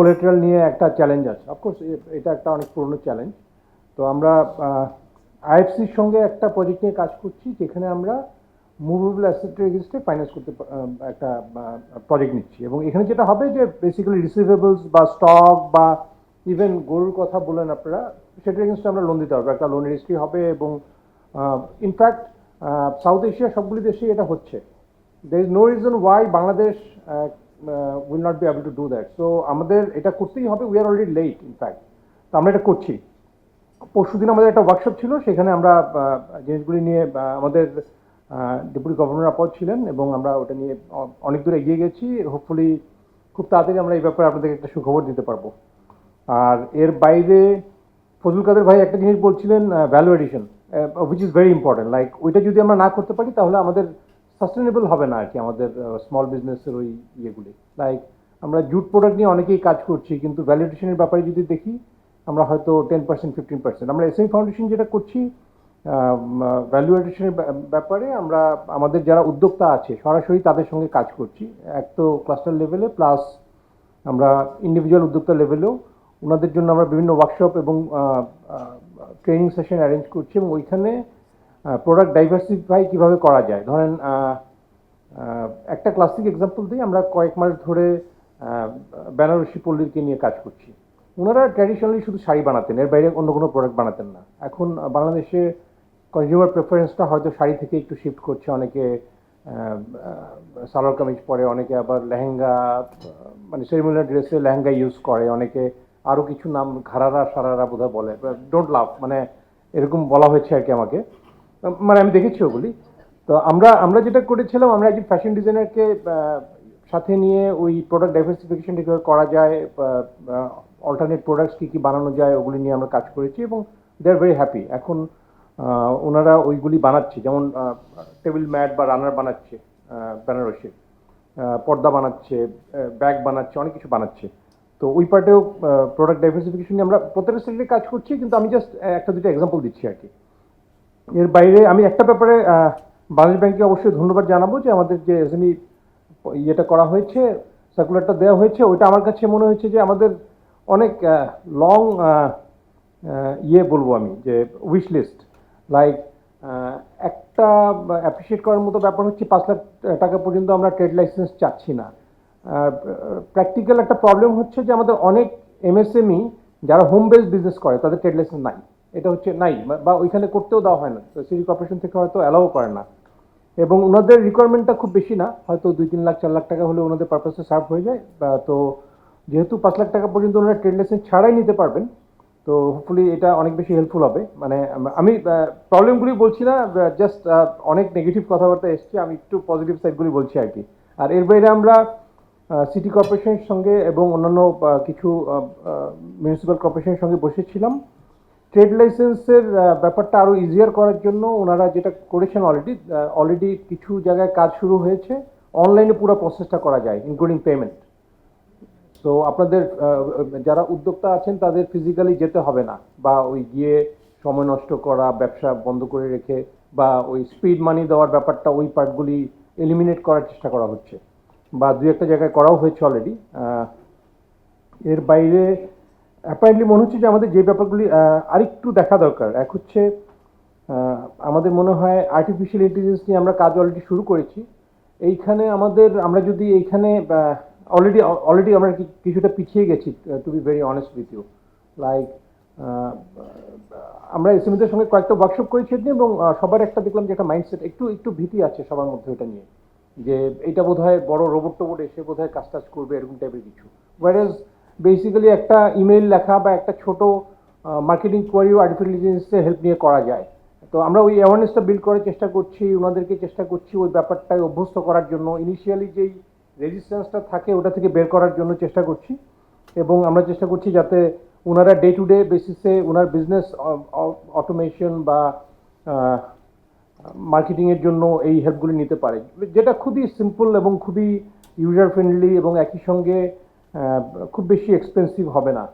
Collateral নিয়ে একটা challenge আছে। অফকোর্স এটা একটা অনেক পুরনো চ্যালেঞ্জ তো আমরা আইএফসির সঙ্গে একটা প্রজেক্ট নিয়ে কাজ করছি, যেখানে আমরা মুভেবল অ্যাসেটের এগেনস্টে ফাইন্যান্স করতে একটা প্রজেক্ট নিচ্ছি। এবং এখানে যেটা হবে যে বেসিক্যালি রিসিভেবলস বা স্টক বা ইভেন গরুর কথা বলেন আপনারা, সেটার এগেনস্টে আমরা লোন দিতে হবে। একটা লোন রেজিস্ট্রি হবে এবং ইনফ্যাক্ট সাউথ এশিয়া সবগুলি দেশেই এটা হচ্ছে। There is no reason why Bangladesh will not be able to do that so আমাদের এটা করতেই হবে we are already late in fact তো আমরা এটা করছি। পরশুদিন আমাদের একটা ওয়ার্কশপ ছিল, সেখানে আমরা জিনিসগুলি নিয়ে আমাদের ডেপুটি গভর্নর আপদ ছিলেন এবং আমরা ওটা নিয়ে অনেক দূর এগিয়ে গেছি। হোপফুলি খুব তাড়াতাড়ি আমরা এই ব্যাপারে আপনাদেরকে একটা সুখবর দিতে পারব। আর এর বাইরে ফজল কাদের ভাই একটা জিনিস বলছিলেন value addition which is very important like ওইটা যদি আমরা না করতে পারি, তাহলে আমাদের সাস্টেনেবল হবে না আর কি আমাদের স্মল বিজনেসের ওই ইয়েগুলি। লাইক আমরা জুট প্রোডাক্ট নিয়ে অনেকেই কাজ করছি, কিন্তু ভ্যালু এডিশনের ব্যাপারে যদি দেখি, আমরা হয়তো টেন পার্সেন্ট ফিফটিন পার্সেন্ট আমরা এসএম ফাউন্ডেশন যেটা করছি ভ্যালু এডিশনের ব্যাপারে আমরা, আমাদের যারা উদ্যোক্তা আছে, সরাসরি তাদের সঙ্গে কাজ করছি। এক তো ক্লাস্টার লেভেলে প্লাস আমরা ইন্ডিভিজুয়াল উদ্যোক্তা লেভেলেও ওনাদের জন্য আমরা বিভিন্ন ওয়ার্কশপ এবং ট্রেনিং সেশন অ্যারেঞ্জ করছি এবং ওইখানে প্রোডাক্ট ডাইভার্সিফাই কীভাবে করা যায়? ধরেন একটা ক্লাসিক এক্সাম্পল দিই, আমরা কয়েক মাস ধরে বেনারসি পল্লীরকে নিয়ে কাজ করছি। ওনারা ট্র্যাডিশনালি শুধু শাড়ি বানাতেন, এর বাইরে অন্য কোনো প্রোডাক্ট বানাতেন না। এখন বাংলাদেশে কনজিউমার প্রেফারেন্সটা হয়তো শাড়ি থেকে একটু শিফট করছে, অনেকে সালোয়ার কামিজ পরে, অনেকে আবার লেহেঙ্গা মানে সেরিমোনিয়াল ড্রেসে লেহেঙ্গা ইউজ করে, অনেকে আরও কিছু নাম, ঘাড়ারা সারারা বোধহয় বলে। ডোন্ট লাভ মানে এরকম বলা হয়েছে আর কি আমাকে। মানে আমি দেখেছি ওগুলি। তো আমরা আমরা যেটা করেছিলাম, আমরা একজন ফ্যাশন ডিজাইনারকে সাথে নিয়ে ওই প্রোডাক্ট ডাইভার্সিফিকেশন কীভাবে করা যায় অল্টারনেট প্রোডাক্টস কী কী বানানো যায়, ওগুলি নিয়ে আমরা কাজ করেছি এবং দে আর ভেরি হ্যাপি এখন ওনারা ওইগুলি বানাচ্ছে, যেমন টেবিল ম্যাট বা রানার বানাচ্ছে বেনারসে পর্দা বানাচ্ছে ব্যাগ বানাচ্ছে, অনেক কিছু বানাচ্ছে। তো ওই পার্টেও প্রোডাক্ট ডাইভার্সিফিকেশন নিয়ে আমরা প্রত্যেকটা সেক্টরে কাজ করছি, কিন্তু আমি জাস্ট একটা দুটো এক্সাম্পল দিচ্ছি আর কি। এর বাইরে আমি একটা ব্যাপারে বাংলাদেশ ব্যাংকে অবশ্যই ধন্যবাদ জানাব যে আমাদের যে এসএমই ইয়েটা করা হয়েছে সার্কুলারটা দেওয়া হয়েছে, ওইটা আমার কাছে মনে হয়েছে যে আমাদের অনেক লং ইয়ে বলব আমি, যে উইশ লিস্ট লাইক একটা অ্যাপ্রিসিয়েট করার মতো ব্যাপার হচ্ছে পাঁচ লাখ টাকা পর্যন্ত আমরা ট্রেড লাইসেন্স চাচ্ছি না। প্র্যাকটিক্যাল একটা প্রবলেম হচ্ছে যে আমাদের অনেক এমএসএমই যারা হোম বেসড বিজনেস করে, তাদের ট্রেড লাইসেন্স নাই। এটা হচ্ছে নাই, বা- ওইখানে করতেও দেওয়া হয় না। তো সিটি কর্পোরেশন থেকে হয়তো অ্যালাউ করে না। এবং ওনাদের রিকোয়ারমেন্টটা খুব বেশি না, হয়তো দুই তিন লাখ, চার লাখ টাকা হলে ওনাদের পারপাসে সার্ভ হয়ে যায়। তো যেহেতু পাঁচ লাখ টাকা পর্যন্ত ওনারা ট্রেড লাইসেন্স ছাড়াই নিতে পারবেন, তো হোপফুলি এটা অনেক বেশি হেল্পফুল হবে। মানে আমি প্রবলেমগুলি বলছি না জাস্ট অনেক নেগেটিভ কথাবার্তা এসছে, আমি একটু পজিটিভ সাইডগুলি বলছি আর কি। আর এর বাইরে আমরা সিটি কর্পোরেশনের সঙ্গে এবং অন্যান্য কিছু মিউনিসিপ্যাল কর্পোরেশনের সঙ্গে বসেছিলাম। ট্রেড লাইসেন্সের ব্যাপারটা আরও ইজিয়ার করার জন্য ওনারা যেটা করেছেন অলরেডি অলরেডি কিছু জায়গায় কাজ শুরু হয়েছে। অনলাইনে পুরো প্রসেসটা করা যায় ইনক্লুডিং পেমেন্ট তো আপনাদের যারা উদ্যোক্তা আছেন, তাদের ফিজিক্যালি যেতে হবে না। বা ওই গিয়ে সময় নষ্ট করা, ব্যবসা বন্ধ করে রেখে, বা ওই স্পিড মানি দেওয়ার ব্যাপারটা, ওই পার্টগুলি এলিমিনেট করার চেষ্টা করা হচ্ছে। বা দু একটা জায়গায় করাও হয়েছে অলরেডি এর বাইরে অ্যাপারেন্টলি মনে হচ্ছে যে আমাদের যে ব্যাপারগুলি আরেকটু দেখা দরকার। এক হচ্ছে আমাদের মনে হয় আর্টিফিশিয়াল ইন্টেলিজেন্স নিয়ে আমরা কাজ অলরেডি শুরু করেছি। এইখানে আমাদের, আমরা যদি এইখানে অলরেডি অলরেডি আমরা কিছুটা পিছিয়ে গেছি to be very honest with you like আমরা এসএমইদের সঙ্গে কয়েকটা ওয়ার্কশপ করেছি এবং সবার একটা দেখলাম যে একটা মাইন্ডসেট একটু একটু ভীতি আছে সবার মধ্যে এটা নিয়ে। যে এটা বোধহয় বড় রোবট টোবট এসে বোধহয় কাজ টাজ করবে এরকম টাইপের কিছু। ওয়ারেজ বেসিক্যালি একটা ইমেল লেখা বা একটা ছোট মার্কেটিং কোয়ারিও আর্টিফিশিয়াল ইন্টেলিজেন্সের হেল্প নিয়ে করা যায়। তো আমরা ওই অ্যাওয়ারনেসটা বিল্ড করার চেষ্টা করছি, ওনাদেরকে চেষ্টা করছি ওই ব্যাপারটায় অভ্যস্ত করার জন্য। ইনিশিয়ালি যেই রেজিস্ট্যান্সটা থাকে ওটা থেকে বের করার জন্য চেষ্টা করছি। এবং আমরা চেষ্টা করছি যাতে ওনারা ডে টু ডে বেসিসে ওনার বিজনেস অটোমেশন বা মার্কেটিংয়ের জন্য এই হেল্পগুলি নিতে পারে। যেটা খুবই সিম্পল এবং খুবই ইউজার ফ্রেন্ডলি এবং একই সঙ্গে খুব বেশি এক্সপেন্সিভ হবে না।